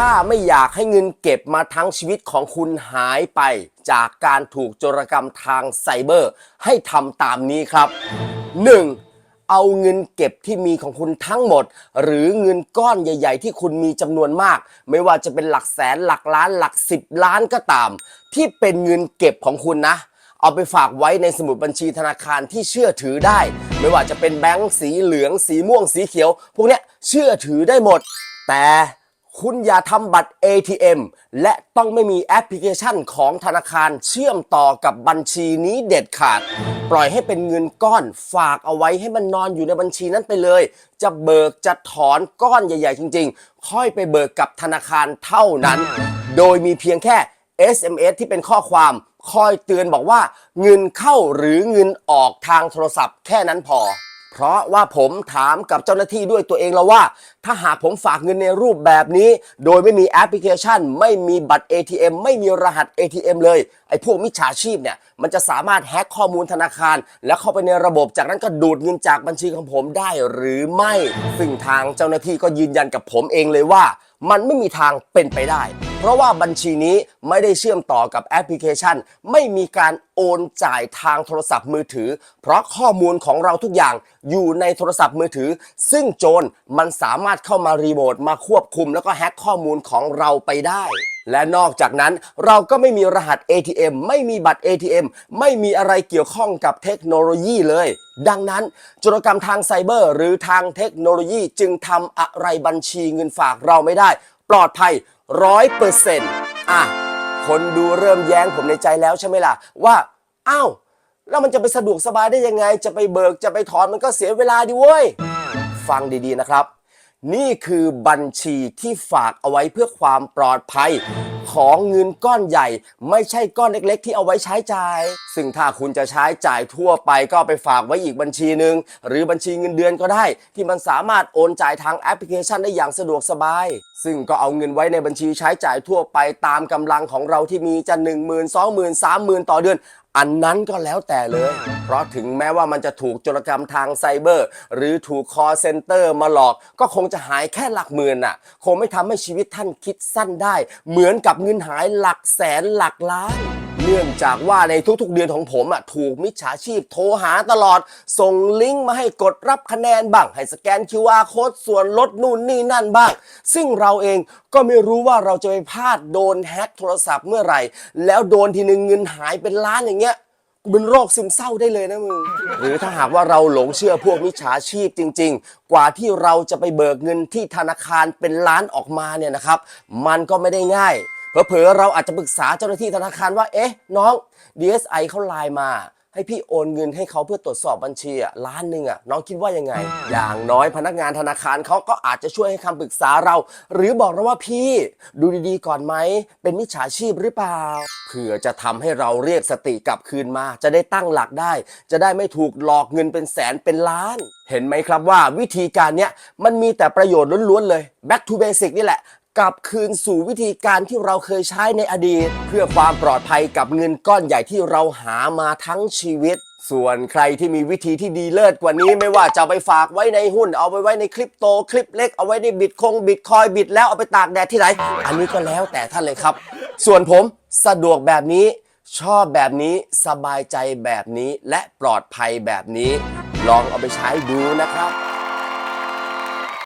ถ้าไม่อยากให้เงินเก็บมาทั้งชีวิตของคุณหายไป จากการถูกโจรกรรมทางไซเบอร์ ให้ทำตามนี้ครับ 1. เอาเงินเก็บที่มีของคุณทั้งหมด หรือเงินก้อนใหญ่ ๆ ที่คุณมีจำนวนมาก ไม่ว่าจะเป็นหลักแสนหลักล้านหลักสิบล้านก็ตาม ที่เป็นเงินเก็บของคุณนะเอาไปฝากไว้ในสมุดบัญชีธนาคารที่เชื่อถือได้ ไม่ว่าจะเป็นแบงก์สีเหลือง สีม่วงสีเขียว พวกเนี้ยเชื่อถือได้หมด แต่ คุณอย่าทำบัตร ATM และต้องไม่มีแอปพลิเคชันของธนาคารเชื่อมต่อกับบัญชีนี้เด็ดขาด ปล่อยให้เป็นเงินก้อนฝากเอาไว้ให้มันนอนอยู่ในบัญชีนั้นไปเลย จะเบิกจะถอนก้อนใหญ่ๆจริงๆ ค่อยไปเบิกกับธนาคารเท่านั้น โดยมีเพียงแค่ SMS ที่เป็นข้อความคอยเตือนบอกว่า เงินเข้าหรือเงินออกทางโทรศัพท์แค่นั้นพอ เพราะว่าผมถามกับเจ้าหน้าที่ด้วยตัวเองแล้วว่า ถ้าหากผมฝากเงินในรูปแบบนี้ โดยไม่มีแอปพลิเคชัน ไม่มีบัตร ATM ไม่มีรหัส ATM เลย ไอ้พวกมิจฉาชีพเนี่ยมันจะสามารถแฮ็กข้อมูลธนาคาร แล้วเข้าไปในระบบจากนั้นก็ดูดเงินจากบัญชีของผมได้หรือไม่ซึ่งทางเจ้าหน้าที่ก็ยืนยันกับผมเองเลยว่า มันไม่มีทางเป็นไปได้เพราะว่าบัญชีนี้ไม่ได้เชื่อมต่อกับแอปพลิเคชัน ไม่มีการโอนจ่ายทางโทรศัพท์มือถือ เพราะข้อมูลของเราทุกอย่างอยู่ในโทรศัพท์มือถือ ซึ่งโจรมันสามารถเข้ามารีโมทมาควบคุม แล้วก็แฮ็กข้อมูลของเราไปได้และนอกจากนั้นเราก็ไม่มีรหัส ATM ไม่มีบัตร ATM ไม่มีอะไรเกี่ยวข้องกับเทคโนโลยีเลย ดังนั้นจุรกรรมทางไซเบอร์ หรือทางเทคโนโลยีจึงทำอะไรบัญชีเงินฝากเราไม่ได้ ปลอดภัยร้อยเปอร์เซ็นต์อะคนดูเริ่มแย้งผมในใจแล้วใช่ไหมล่ะ ว่าอ้าวแล้วมันจะไปสะดวกสบายได้ยังไง จะไปเบิกจะไปถอนมันก็เสียเวลาดิเว้ย ฟังดีๆนะครับ นี่คือบัญชีที่ฝากเอาไว้เพื่อความปลอดภัย ของเงินก้อนใหญ่ ไม่ใช่ก้อนเล็กๆ ที่เอาไว้ใช้จ่าย ซึ่งถ้าคุณจะใช้จ่ายทั่วไปก็ไปฝากไว้อีกบัญชีหนึ่งหรือบัญชีเงินเดือนก็ได้ ที่มันสามารถโอนจ่ายทางแอปพลิเคชันได้อย่างสะดวกสบาย ซึ่งก็เอาเงินไว้ในบัญชีใช้จ่ายทั่วไปตามกำลังของเราที่มีจะ1 0 0 0 0 2 0 0 0 0 3 0 0 0 ต่อเดือน อันนั้นก็แล้วแต่เลย เพราะถึงแม้ว่ามันจะถูกโจรกรรมทางไซเบอร์ หรือถูกคอเซ็นเตอร์มาหลอก ก็คงจะหายแค่หลักหมื่นน่ะ คงไม่ทำให้ชีวิตท่านคิดสั้นได้ เหมือนกับเงินหายหลักแสนหลักล้าน เนื่องจากว่าในทุกๆเดือนของผมอะถูกมิจฉาชีพโทรหาตลอด ส่งลิงก์มาให้กดรับคะแนนบ้าง ให้สแกน QR โค้ดส่วนลดนู่นนี่นั่นบ้าง ซึ่งเราเองก็ไม่รู้ว่าเราจะไปพลาดโดนแฮ็กโทรศัพท์เมื่อไหร่ แล้วโดนทีนึงเงินหายเป็นล้านอย่างเงี้ยกูเป็นโรคซึมเศร้าได้เลยนะมึง หรือถ้าหากว่าเราหลงเชื่อพวกมิจฉาชีพจริง ๆ กว่าที่เราจะไปเบิกเงินที่ธนาคารเป็นล้านออกมาเนี่ยนะครับ มันก็ไม่ได้ง่าย เผลอๆเราอาจจะปรึกษาเจ้าหน้าที่ธนาคารว่า เอ๊ะ น้อง DSI เขาไลน์มา ให้พี่โอนเงินให้เขาเพื่อตรวจสอบบัญชีอะล้านหนึ่งอะน้องคิดว่ายังไง อย่างน้อยพนักงานธนาคารเขาก็อาจจะช่วยให้คำปรึกษาเรา หรือบอกเราว่าพี่ดูดีๆก่อนไหม เป็นมิจฉาชีพหรือเปล่าเพื่อจะทำให้เราเรียกสติกลับคืนมา จะได้ตั้งหลักได้ จะได้ไม่ถูกหลอกเงินเป็นแสนเป็นล้าน เห็นไหมครับว่าวิธีการเนี้ยมันมีแต่ประโยชน์ล้วนๆเลย back to basic นี่แหละ กลับคืนสู่วิธีการที่เราเคยใช้ในอดีต เพื่อความปลอดภัยกับเงินก้อนใหญ่ที่เราหามาทั้งชีวิต ส่วนใครที่มีวิธีที่ดีเลิศกว่านี้ไม่ว่าจะไปฝากไว้ในหุ้น เอาไปไว้ในคริปโตคลิปเล็กเอาไว้ในบิตคงบิตคอยบิตแล้วเอาไปตากแดดที่ไหน อันนี้ก็แล้วแต่ท่านเลยครับ ส่วนผมสะดวกแบบนี้ ชอบแบบนี้สบายใจแบบนี้และปลอดภัยแบบนี้ ลองเอาไปใช้ดูนะครับ